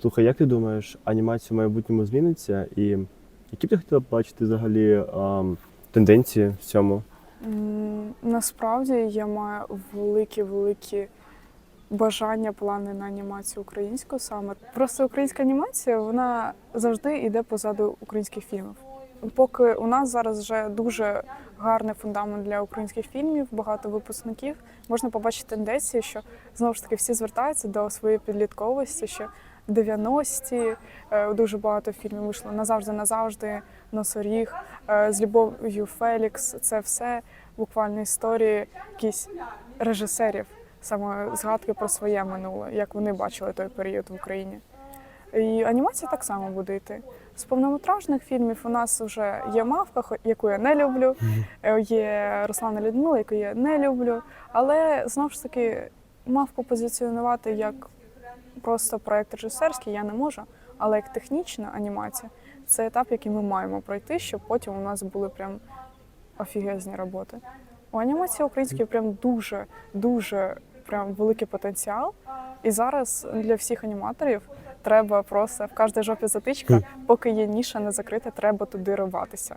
Слухай, як ти думаєш, анімація в майбутньому зміниться? І які б ти хотіла бачити взагалі ам, тенденції в цьому? Насправді я маю великі-великі бажання, плани на анімацію українську саме. Просто українська анімація вона завжди йде позаду українських фільмів. Поки у нас зараз вже дуже гарний фундамент для українських фільмів, багато випускників, можна побачити тенденції, що знову ж таки всі звертаються до своєї підлітковості, що 90-ті е, дуже багато фільмів вийшло назавжди, назавжди, носоріг, е, з любов'ю Фелікс. Це все буквально історії якісь режисерів, саме згадки про своє минуле, як вони бачили той період в Україні. І анімація так само буде йти. З повнометражних фільмів у нас вже є мавка, яку я не люблю, е, є Руслана Людмила, яку я не люблю. Але знову ж таки, мавку позиціонувати як просто проект режисерський я не можу. Але як технічна анімація, це етап, який ми маємо пройти, щоб потім у нас були прям офігезні роботи. У анімації українській прям дуже, дуже прям великий потенціал. І зараз для всіх аніматорів треба просто в кожній жопі затичка, поки є ніша не закрита, треба туди рватися.